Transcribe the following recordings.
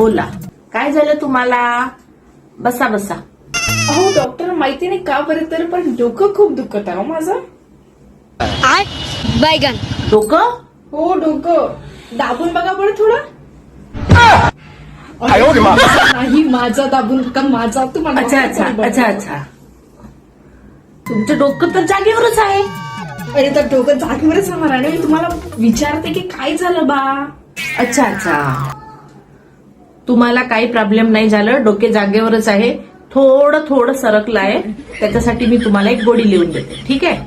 बोला. काय झालं तुम्हाला? बसा बसा. अहो डॉक्टर माहिती नाही का बरं तर पण डोकं खूप दुखत आहे हो माझं. बैगन डोकं? हो डोकं. दाबून बघा बरं थोडं. नाही माझा दाबून का माझा? तुम्हाला अच्छा अच्छा अच्छा अच्छा. तुमचं डोकं तर जागेवरच आहे. अरे तर डोकं जागेवरच राहणार आणि मी तुम्हाला विचारते की काय झालं बा? अच्छा अच्छा. तुम्हाला काही प्रॉब्लेम नाही झालं डोके जागेवरच आहे थोडं थोडं सरकलं आहे त्याच्यासाठी मी तुम्हाला एक गोडी लिहून देते. ठीक आहे?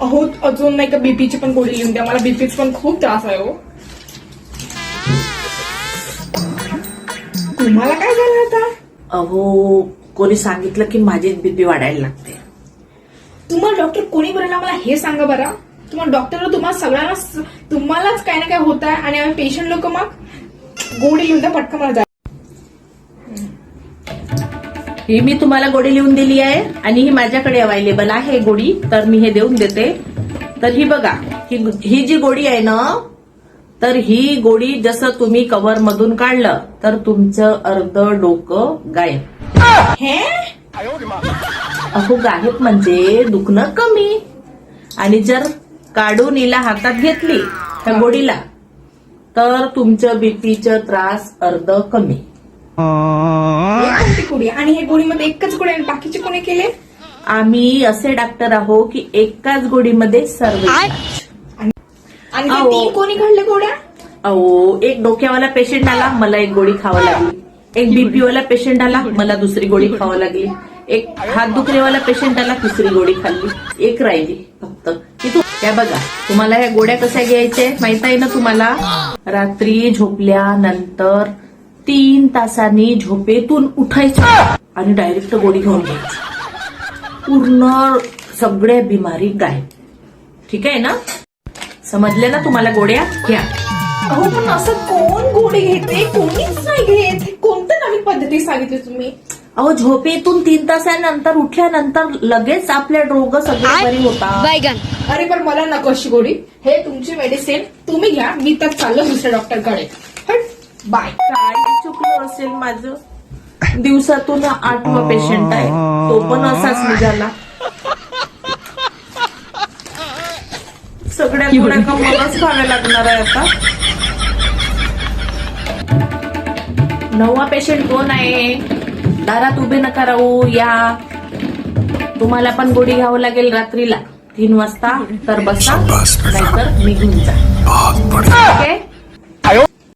अहो अजून नाही का बीपीची पण गोळी लिहून द्या मला बीपीचा पण खूप त्रास आहे हो. तुम्हाला काय झालं आता? अहो कोणी सांगितलं की माझीच बीपी वाढायला लागते. तुम्हाला डॉक्टर कोणी बरं मला हे सांगा बरं. तुम्हाला डॉक्टर तुम्हाला सगळ्यांना तुम्हालाच काही ना काय होत आहे आणि आम्ही पेशंट लोक मग गोळी लिहून द्या पटकन मला ही मी तुम्हाला गोडी लिहून दिली आहे आणि ही माझ्याकडे अवेलेबल आहे गोडी तर मी हे देऊन देते. तर ही बघा ही ही जी गोडी आहे ना तर ही गोडी जसं तुम्ही कव्हर मधून काढलं तर तुमचं अर्ध डोकं गायब. हे? अहो गायब म्हणजे दुखणं कमी. आणि जर काढून हिला हातात घेतली त्या गोडीला तर तुमचं बीपीचं त्रास अर्ध कमी. हे? आणि हे गोळीमध्ये एकच गोळी आणि बाकीचे कोणी केले? आम्ही असे डॉक्टर आहो की एकाच गोडीमध्ये सर्व इलाज. आणि ते अहो. तीन कोणी काढले गोळ्या अहो एक डोक्यावाला पेशंट आला मला एक गोळी खावं लागली. एक बीपी वाला पेशंट आला मला दुसरी गोळी खावं लागली. एक हात दुखरेवाला पेशंट आला तिसरी गोळी खाल्ली. एक राहिली फक्त. की तू त्या बघा तुम्हाला ह्या गोळ्या कशा घ्यायच्या माहीत आहे ना तुम्हाला? रात्री झोपल्यानंतर तीन तासांनी झोपेतून उठायचं आणि डायरेक्ट गोळी घेऊन घ्यायची. पूर्ण सगळ्या बिमारी गायब. ठीक आहे ना? समजले ना तुम्हाला गोळ्या? घ्या. अहो पण असं कोण गोळी घेते? कोणीच नाही घेत. कोणत्या नवीन पद्धती सांगितली तुम्ही? अहो झोपेतून तीन तासानंतर उठल्यानंतर लगेच आपल्या रोग सगळे बरी होतात बैगन अरे पण मला नको अशी गोळी. हे तुमची मेडिसिन तुम्ही घ्या. मी तर चाललो दुसऱ्या डॉक्टरकडे हट. बाय. काय चुकलं असेल माझं? दिवसातून आठवा पेशंट आहे. तो पण असाच निघाला. सगळ्या गोळ्या का मलाच खाव्या लागणार आहे आता. नववा पेशंट कोण आहे? दारात उभे नका राहू या. तुम्हाला पण गोडी घ्यावं लागेल रात्रीला. तीन वाजता तर बसा नाहीतर निघून जा.